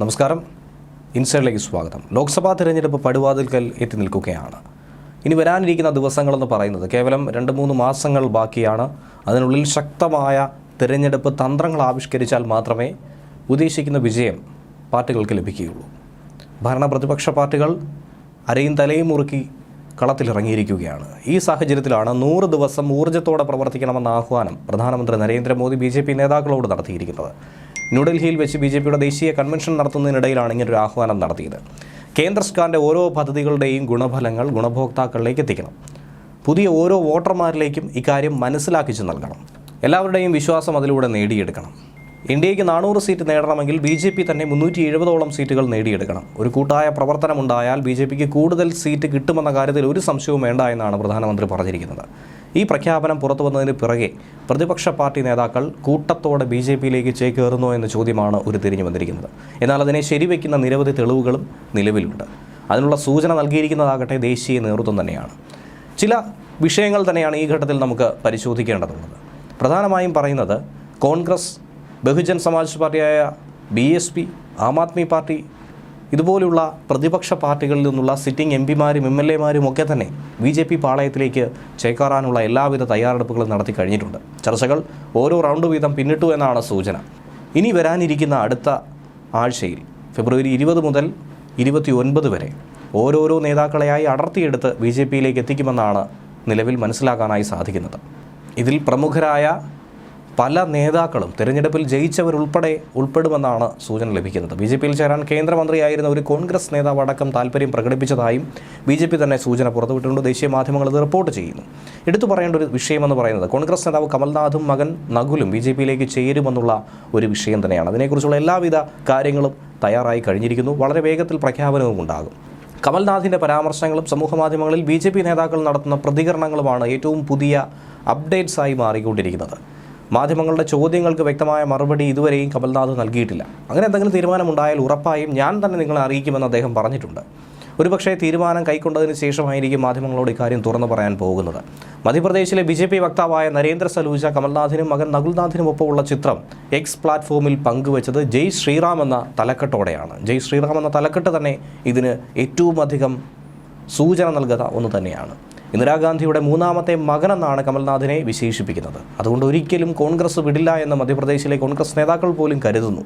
നമസ്കാരം. ഇൻസൈഡിലേക്ക് സ്വാഗതം. ലോക്സഭാ തിരഞ്ഞെടുപ്പ് പടുവാതിൽക്കൽ എത്തി നിൽക്കുകയാണ്. ഇനി വരാനിരിക്കുന്ന ദിവസങ്ങളെന്ന് പറയുന്നത് കേവലം രണ്ട് മൂന്ന് മാസങ്ങൾ ബാക്കിയാണ്. അതിനുള്ളിൽ ശക്തമായ തിരഞ്ഞെടുപ്പ് തന്ത്രങ്ങൾ ആവിഷ്കരിച്ചാൽ മാത്രമേ ഉദ്ദേശിക്കുന്ന വിജയം പാർട്ടികൾക്ക് ലഭിക്കുകയുള്ളൂ. ഭരണ പ്രതിപക്ഷ പാർട്ടികൾ അരയും തലയും മുറുക്കി കളത്തിലിറങ്ങിയിരിക്കുകയാണ്. ഈ സാഹചര്യത്തിലാണ് നൂറ് ദിവസം ഊർജത്തോടെ പ്രവർത്തിക്കണമെന്ന ആഹ്വാനം പ്രധാനമന്ത്രി നരേന്ദ്രമോദി ബി നേതാക്കളോട് നടത്തിയിരിക്കുന്നത്. ന്യൂഡൽഹിയിൽ വെച്ച് ബി ജെ പിയുടെ ദേശീയ കൺവെൻഷൻ നടത്തുന്നതിനിടയിലാണ് ഇങ്ങനൊരു ആഹ്വാനം നടത്തിയത്. കേന്ദ്ര സർക്കാരിന്റെ ഓരോ പദ്ധതികളുടെയും ഗുണഫലങ്ങൾ ഗുണഭോക്താക്കളിലേക്ക് എത്തിക്കണം. പുതിയ ഓരോ വോട്ടർമാരിലേക്കും ഇക്കാര്യം മനസ്സിലാക്കിച്ചു നൽകണം. എല്ലാവരുടെയും വിശ്വാസം അതിലൂടെ നേടിയെടുക്കണം. ഇന്ത്യയ്ക്ക് നാനൂറ് സീറ്റ് നേടണമെങ്കിൽ ബി ജെ പി തന്നെ മുന്നൂറ്റി എഴുപതോളം സീറ്റുകൾ നേടിയെടുക്കണം. ഒരു കൂട്ടായ പ്രവർത്തനമുണ്ടായാൽ ബി ജെ പിക്ക് കൂടുതൽ സീറ്റ് കിട്ടുമെന്ന കാര്യത്തിൽ ഒരു സംശയവും വേണ്ട എന്നാണ് പ്രധാനമന്ത്രി പറഞ്ഞിരിക്കുന്നത്. ഈ പ്രഖ്യാപനം പുറത്തു വന്നതിന് പിറകെ പ്രതിപക്ഷ പാർട്ടി നേതാക്കൾ കൂട്ടത്തോടെ ബി ജെ പിയിലേക്ക് ചേക്കേറുന്നോ എന്ന ചോദ്യമാണ് ഉരുത്തിരിഞ്ഞു വന്നിരിക്കുന്നത്. എന്നാൽ അതിനെ ശരിവെക്കുന്ന നിരവധി തെളിവുകളും നിലവിലുണ്ട്. അതിനുള്ള സൂചന നൽകിയിരിക്കുന്നതാകട്ടെ ദേശീയ നേതൃത്വം തന്നെയാണ്. ചില വിഷയങ്ങൾ തന്നെയാണ് ഈ ഘട്ടത്തിൽ നമുക്ക് പരിശോധിക്കേണ്ടതുള്ളത്. പ്രധാനമായും പറയുന്നത് Congress Bahujan Samaj പാർട്ടിയായ B S P Aam Aadmi party ഇതുപോലുള്ള പ്രതിപക്ഷ പാർട്ടികളിൽ നിന്നുള്ള സിറ്റിംഗ് എം പിമാരും എം എൽ എമാരും ഒക്കെ തന്നെ ബി ജെ പി പാളയത്തിലേക്ക് ചേക്കാറാനുള്ള എല്ലാവിധ തയ്യാറെടുപ്പുകളും നടത്തി കഴിഞ്ഞിട്ടുണ്ട്. ചർച്ചകൾ ഓരോ റൗണ്ട് വീതം പിന്നിട്ടു എന്നാണ് സൂചന. ഇനി വരാനിരിക്കുന്ന അടുത്ത ആഴ്ചയിൽ ഫെബ്രുവരി ഇരുപത് മുതൽ ഇരുപത്തി ഒൻപത് വരെ ഓരോരോ നേതാക്കളെയായി അടർത്തിയെടുത്ത് ബി ജെ പിയിലേക്ക് എത്തിക്കുമെന്നാണ് നിലവിൽ മനസ്സിലാക്കാനായി സാധിക്കുന്നത്. ഇതിൽ പ്രമുഖരായ പല നേതാക്കളും തിരഞ്ഞെടുപ്പിൽ ജയിച്ചവരുൾപ്പെടെ ഉൾപ്പെടുമെന്നാണ് സൂചന ലഭിക്കുന്നത്. ബി ജെ പിയിൽ ചേരാൻ കേന്ദ്രമന്ത്രിയായിരുന്ന ഒരു കോൺഗ്രസ് നേതാവ് അടക്കം താല്പര്യം പ്രകടിപ്പിച്ചതായും ബി ജെ പി തന്നെ സൂചന പുറത്തുവിട്ടിട്ടുണ്ട്. ദേശീയ മാധ്യമങ്ങൾ ഇത് റിപ്പോർട്ട് ചെയ്യുന്നു. എടുത്തു പറയേണ്ട ഒരു വിഷയമെന്ന് പറയുന്നത് കോൺഗ്രസ് നേതാവ് കമൽനാഥും മകൻ നകുലും ബി ജെ പിയിലേക്ക് ചേരുമെന്നുള്ള ഒരു വിഷയം തന്നെയാണ്. അതിനെക്കുറിച്ചുള്ള എല്ലാവിധ കാര്യങ്ങളും തയ്യാറായി കഴിഞ്ഞിരിക്കുന്നു. വളരെ വേഗത്തിൽ പ്രഖ്യാപനവും ഉണ്ടാകും. കമൽനാഥിന്റെ പരാമർശങ്ങളും സമൂഹമാധ്യമങ്ങളിൽ ബി ജെ പി നേതാക്കൾ നടത്തുന്ന പ്രതികരണങ്ങളുമാണ് ഏറ്റവും പുതിയ അപ്ഡേറ്റ്സായി മാറിക്കൊണ്ടിരിക്കുന്നത്. മാധ്യമങ്ങളുടെ ചോദ്യങ്ങൾക്ക് വ്യക്തമായ മറുപടി ഇതുവരെയും കമൽനാഥ് നൽകിയിട്ടില്ല. അങ്ങനെ എന്തെങ്കിലും തീരുമാനമുണ്ടായാൽ ഉറപ്പായും ഞാൻ തന്നെ നിങ്ങളെ അറിയിക്കുമെന്ന് അദ്ദേഹം പറഞ്ഞിട്ടുണ്ട്. ഒരുപക്ഷേ തീരുമാനം കൈക്കൊണ്ടതിന് ശേഷമായിരിക്കും മാധ്യമങ്ങളോട് ഇക്കാര്യം തുറന്നു പറയാൻ പോകുന്നത്. മധ്യപ്രദേശിലെ ബി ജെ പി വക്താവായ നരേന്ദ്ര സലൂജ കമൽനാഥിനും മകൻ നകുൽനാഥിനും ഒപ്പമുള്ള ചിത്രം എക്സ് പ്ലാറ്റ്ഫോമിൽ പങ്കുവച്ചത് ജയ് ശ്രീറാം എന്ന തലക്കെട്ടോടെയാണ്. ജയ് ശ്രീറാം എന്ന തലക്കെട്ട് തന്നെ ഇതിന് ഏറ്റവും അധികം സൂചന നൽകുക ഒന്ന് തന്നെയാണ്. ഇന്ദിരാഗാന്ധിയുടെ മൂന്നാമത്തെ മകനെന്നാണ് കമൽനാഥിനെ വിശേഷിപ്പിക്കുന്നത്. അതുകൊണ്ട് ഒരിക്കലും കോൺഗ്രസ് വിടില്ല എന്ന് മധ്യപ്രദേശിലെ കോൺഗ്രസ് നേതാക്കൾ പോലും കരുതുന്നു.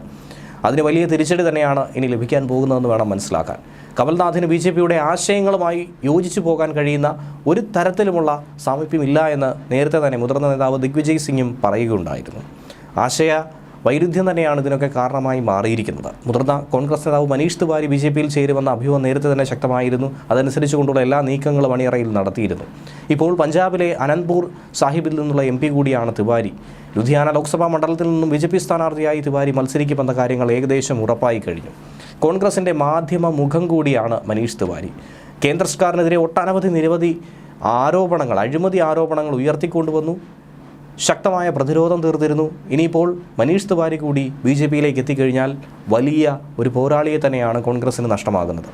അതിന് വലിയ തിരിച്ചടി തന്നെയാണ് ഇനി ലഭിക്കാൻ പോകുന്നതെന്ന് വേണം മനസ്സിലാക്കാൻ. കമൽനാഥിന് ബി ജെ പിയുടെ ആശയങ്ങളുമായി യോജിച്ചു പോകാൻ കഴിയുന്ന ഒരു തരത്തിലുമുള്ള സാമീപ്യമില്ല എന്ന് നേരത്തെ തന്നെ മുതിർന്ന നേതാവ് ദിഗ്വിജയ് സിംഗും പറയുകയുണ്ടായിരുന്നു. ആശയ വൈരുദ്ധ്യം തന്നെയാണ് ഇതിനൊക്കെ കാരണമായി മാറിയിരിക്കുന്നത്. മുതിർന്ന കോൺഗ്രസ് നേതാവ് മനീഷ് തിവാരി ബി ജെ പിയിൽ ചേരുമെന്ന അഭ്യൂഹം നേരത്തെ തന്നെ ശക്തമായിരുന്നു. അതനുസരിച്ച് കൊണ്ടുള്ള എല്ലാ നീക്കങ്ങളും അണിയറയിൽ നടത്തിയിരുന്നു. ഇപ്പോൾ പഞ്ചാബിലെ അനന്ത്പൂർ സാഹിബിൽ നിന്നുള്ള എം കൂടിയാണ് തിവാരി. ലുധിയാന ലോക്സഭാ മണ്ഡലത്തിൽ നിന്നും ബി ജെ പി സ്ഥാനാർത്ഥിയായി തിവാരി മത്സരിക്കുമെന്ന കാര്യങ്ങൾ ഏകദേശം ഉറപ്പായി കഴിഞ്ഞു. കോൺഗ്രസിന്റെ മാധ്യമ മുഖം കൂടിയാണ് മനീഷ് തിവാരി. കേന്ദ്ര സർക്കാരിനെതിരെ ഒട്ടനവധി നിരവധി ആരോപണങ്ങൾ അഴിമതി ആരോപണങ്ങൾ ഉയർത്തിക്കൊണ്ടുവന്നു. ശക്തമായ പ്രതിരോധം തീർത്തിരുന്നു. ഇനിയിപ്പോൾ മനീഷ് തിവാരി കൂടി ബി ജെ പിയിലേക്ക് എത്തിക്കഴിഞ്ഞാൽ വലിയ ഒരു പോരാളിയെ തന്നെയാണ് കോൺഗ്രസിന് നഷ്ടമാകുന്നത്.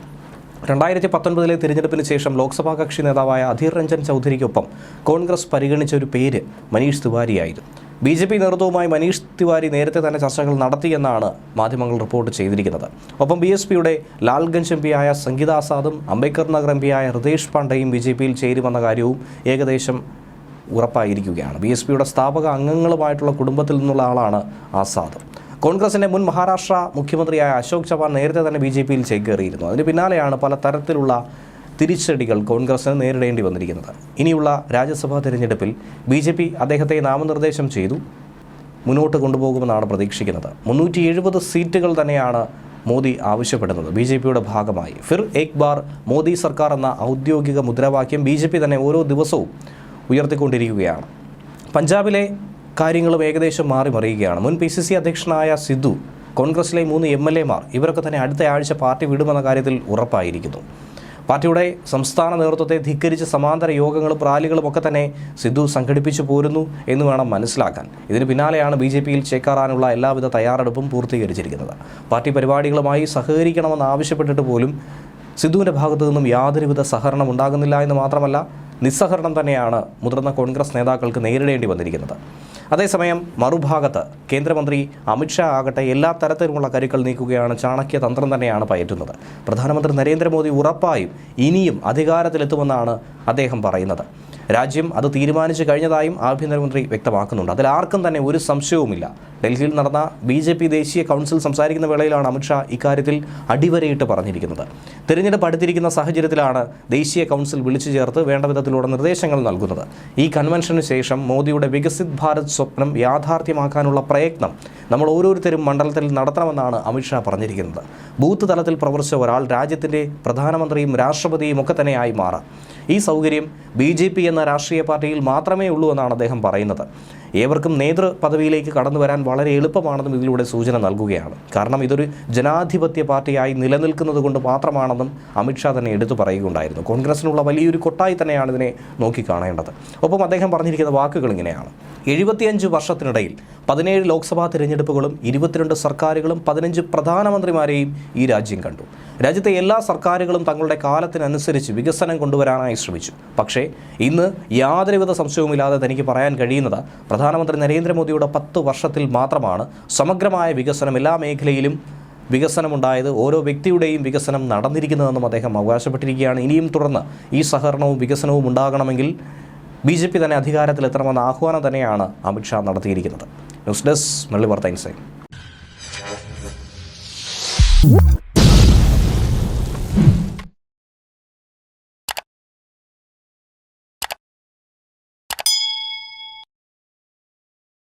രണ്ടായിരത്തി പത്തൊൻപതിലെ തിരഞ്ഞെടുപ്പിന് ശേഷം ലോക്സഭാ കക്ഷി നേതാവായ അധീർ രഞ്ജൻ ചൗധരിക്കൊപ്പം കോൺഗ്രസ് പരിഗണിച്ച ഒരു പേര് മനീഷ് തിവാരിയായിരുന്നു. ബി ജെ പി നേതൃത്വവുമായി മനീഷ് തിവാരി നേരത്തെ തന്നെ ചർച്ചകൾ നടത്തിയെന്നാണ് മാധ്യമങ്ങൾ റിപ്പോർട്ട് ചെയ്തിരിക്കുന്നത്. ഒപ്പം ബി എസ് പിയുടെ ലാൽഗഞ്ച് എം പിയായ സംഗീത അംബേദ്കർ നഗർ എം പിയായ ഹൃദേഷ് പാണ്ഡെയും ബി ജെ പിയിൽ ചേരുമെന്ന കാര്യവും ഏകദേശം ഉറപ്പായിരിക്കുകയാണ്. ബി എസ് പിയുടെ സ്ഥാപക അംഗങ്ങളുമായിട്ടുള്ള കുടുംബത്തിൽ നിന്നുള്ള ആളാണ് ആസാദ്. കോൺഗ്രസിന്റെ മുൻ മഹാരാഷ്ട്ര മുഖ്യമന്ത്രിയായ അശോക് ചവാൻ നേരത്തെ തന്നെ ബി ജെ പിയിൽ ചേക്കേറിയിരുന്നു. അതിന് പിന്നാലെയാണ് പല തരത്തിലുള്ള തിരിച്ചടികൾ കോൺഗ്രസിന് നേരിടേണ്ടി വന്നിരിക്കുന്നത്. ഇനിയുള്ള രാജ്യസഭാ തിരഞ്ഞെടുപ്പിൽ ബി ജെ പി അദ്ദേഹത്തെ നാമനിർദ്ദേശം ചെയ്തു. മുന്നോട്ട് കൊണ്ടുപോകുമെന്നാണ് പ്രതീക്ഷിക്കുന്നത്. മുന്നൂറ്റി എഴുപത് സീറ്റുകൾ തന്നെയാണ് മോദി ആവശ്യപ്പെടുന്നത്. ബി ജെ പിയുടെ ഭാഗമായി ഫിർ ഏക് ബാർ മോദി സർക്കാർ എന്ന ഔദ്യോഗിക മുദ്രാവാക്യം ബി ജെ പി തന്നെ ഓരോ ദിവസവും ഉയർത്തിക്കൊണ്ടിരിക്കുകയാണ്. പഞ്ചാബിലെ കാര്യങ്ങളും ഏകദേശം മാറി മറിയുകയാണ്. മുൻ പി സി സി അധ്യക്ഷനായ സിദ്ധു കോൺഗ്രസിലെ മൂന്ന് എം എൽ ഇവരൊക്കെ തന്നെ അടുത്ത ആഴ്ച പാർട്ടി വിടുമെന്ന കാര്യത്തിൽ ഉറപ്പായിരിക്കുന്നു. പാർട്ടിയുടെ സംസ്ഥാന നേതൃത്വത്തെ ധിക്കരിച്ച് സമാന്തര യോഗങ്ങളും റാലികളും ഒക്കെ തന്നെ സിദ്ധു സംഘടിപ്പിച്ചു പോരുന്നു എന്ന് വേണം മനസ്സിലാക്കാൻ. ഇതിന് പിന്നാലെയാണ് ബി ജെ പിയിൽ ചേക്കാറാനുള്ള എല്ലാവിധ തയ്യാറെടുപ്പും പൂർത്തീകരിച്ചിരിക്കുന്നത്. പാർട്ടി പരിപാടികളുമായി സഹകരിക്കണമെന്ന് ആവശ്യപ്പെട്ടിട്ട് പോലും സിദ്ധുവിന്റെ ഭാഗത്തു നിന്നും യാതൊരുവിധ സഹകരണം ഉണ്ടാകുന്നില്ല എന്ന് മാത്രമല്ല നിസ്സഹകരണം തന്നെയാണ് മുതിർന്ന കോൺഗ്രസ് നേതാക്കൾക്ക് നേരിടേണ്ടി വന്നിരിക്കുന്നത്. അതേസമയം മറുഭാഗത്ത് കേന്ദ്രമന്ത്രി അമിത്ഷാ ആകട്ടെ എല്ലാ തരത്തിലുമുള്ള കരുക്കൾ നീക്കുകയാണ് ചാണക്യ തന്ത്രം തന്നെയാണ് പയറ്റുന്നത്. പ്രധാനമന്ത്രി നരേന്ദ്രമോദി ഉറപ്പായും ഇനിയും അധികാരത്തിലെത്തുമെന്നാണ് അദ്ദേഹം പറയുന്നത്. രാജ്യം അത് തീരുമാനിച്ചു കഴിഞ്ഞതായും ആഭ്യന്തരമന്ത്രി വ്യക്തമാക്കുന്നുണ്ട്. അതിൽ ആർക്കും തന്നെ ഒരു സംശയവുമില്ല. ഡൽഹിയിൽ നടന്ന ബി ജെ പി ദേശീയ കൗൺസിൽ സംസാരിക്കുന്ന വേളയിലാണ് അമിത്ഷാ ഇക്കാര്യത്തിൽ അടിവരയിട്ട് പറഞ്ഞിരിക്കുന്നത്. തിരഞ്ഞെടുപ്പ് അടുത്തിരിക്കുന്ന സാഹചര്യത്തിലാണ് ദേശീയ കൗൺസിൽ വിളിച്ചു ചേർത്ത് വേണ്ട വിധത്തിലൂടെ നിർദ്ദേശങ്ങൾ നൽകുന്നത്. ഈ കൺവെൻഷന് ശേഷം മോദിയുടെ വികസിത് ഭാരത് സ്വപ്നം യാഥാർത്ഥ്യമാക്കാനുള്ള പ്രയത്നം നമ്മൾ ഓരോരുത്തരും മണ്ഡലത്തിൽ നടത്തണമെന്നാണ് അമിത്ഷാ പറഞ്ഞിരിക്കുന്നത്. ബൂത്ത് തലത്തിൽ പ്രവർത്തിച്ച ഒരാൾ രാജ്യത്തിന്റെ പ്രധാനമന്ത്രിയും രാഷ്ട്രപതിയും ഒക്കെ തന്നെയായി മാറാം. ഈ സൗകര്യം ബി എന്ന രാഷ്ട്രീയ പാർട്ടിയിൽ മാത്രമേ ഉള്ളൂ എന്നാണ് അദ്ദേഹം പറയുന്നത്. ഏവർക്കും നേതൃ പദവിയിലേക്ക് കടന്നു വരാൻ വളരെ എളുപ്പമാണെന്നും ഇതിലൂടെ സൂചന നൽകുകയാണ്. കാരണം ഇതൊരു ജനാധിപത്യ പാർട്ടിയായി നിലനിൽക്കുന്നത് കൊണ്ട് മാത്രമാണെന്നും അമിത്ഷാ തന്നെ എടുത്തു പറയുകയുണ്ടായിരുന്നു. കോൺഗ്രസിനുള്ള വലിയൊരു കൊട്ടായി തന്നെയാണ് ഇതിനെ നോക്കിക്കാണേണ്ടത്. ഒപ്പം അദ്ദേഹം പറഞ്ഞിരിക്കുന്ന വാക്കുകൾ ഇങ്ങനെയാണ്. എഴുപത്തിയഞ്ച് വർഷത്തിനിടയിൽ പതിനേഴ് ലോക്സഭാ തിരഞ്ഞെടുപ്പുകളും ഇരുപത്തിരണ്ട് സർക്കാരുകളും പതിനഞ്ച് പ്രധാനമന്ത്രിമാരെയും ഈ രാജ്യം കണ്ടു. രാജ്യത്തെ എല്ലാ സർക്കാരുകളും തങ്ങളുടെ കാലത്തിനനുസരിച്ച് വികസനം കൊണ്ടുവരാനായി ശ്രമിച്ചു. പക്ഷേ ഇന്ന് യാതൊരുവിധ സംശയവുമില്ലാതെ തനിക്ക് പറയാൻ കഴിയുന്നത് പ്രധാനമന്ത്രി നരേന്ദ്രമോദിയുടെ പത്ത് വർഷത്തിൽ മാത്രമാണ് സമഗ്രമായ വികസനം എല്ലാ മേഖലയിലും വികസനമുണ്ടായത് ഓരോ വ്യക്തിയുടെയും വികസനം നടന്നിരിക്കുന്നതെന്നും അദ്ദേഹം അവകാശപ്പെട്ടിരിക്കുകയാണ്. ഇനിയും തുടർന്ന് ഈ സഹകരണവും വികസനവും ഉണ്ടാകണമെങ്കിൽ ബി ജെ പി തന്നെ അധികാരത്തിലെത്തണമെന്ന ആഹ്വാനം തന്നെയാണ് അമിത്ഷാ നടത്തിയിരിക്കുന്നത്. ന്യൂസ് ഡെസ്ക് മെള്ളി വാർത്ത ഇൻസൈറ്റ്.